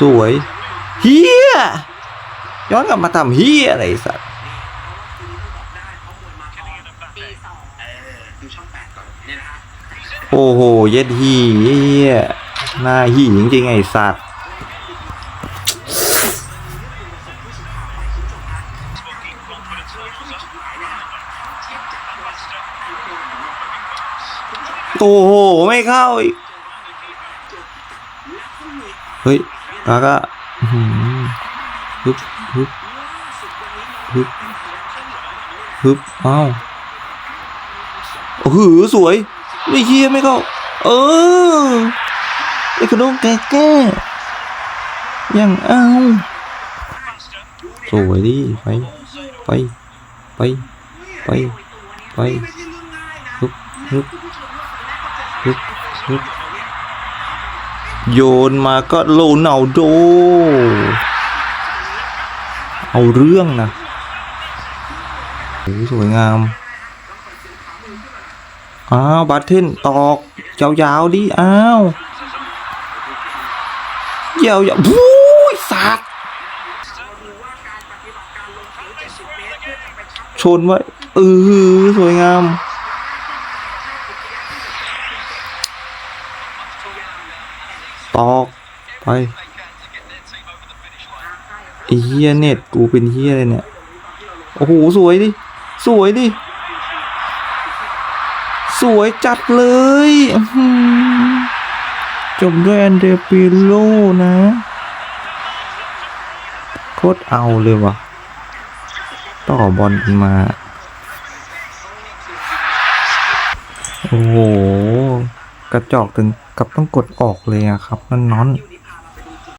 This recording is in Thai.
สวยเฮียย้อนกลับมาทำเฮียอะไรไอ้สัตว์ปีสองดูช่องแปดก่อนเนี่ยนะฮะโอ้โห เย็ดฮีเฮียหน้าฮีจริงๆไอ้สัตว์โอ้โห ไม่เข้าอีก เฮ้ยกาก็อื้อหือฮึบฮึบฮึบฮึบอ้าวโอ้โหสวยไอ้เฮียไม่เข้าเออไอ้กระโดงแก่แก่ยังเอาสวยดิไปไปไปไปไปฮึบฮึบฮึบฮึบ โยนมาก็โลนาโด เอาเรื่องนะโอ้สวยงาม อ้าว บัตเทนตอกยาวๆดิ อ้าว ยาวๆบู๊ยสัตว์ชนไว้เออสวยงาม ตอกไปไอ้เฮียเน็ตกูเป็นเฮียอะไรเนี่ย โอ้โห สวยดิ สวยดิ สวยจัดเลย จบด้วยแอนเดรปิโลนะ โคตรเอาเลยวะต่อบอลมา โอ้โห กระจอกถึง กับต้องกดออกเลยอะครับนั่นนอน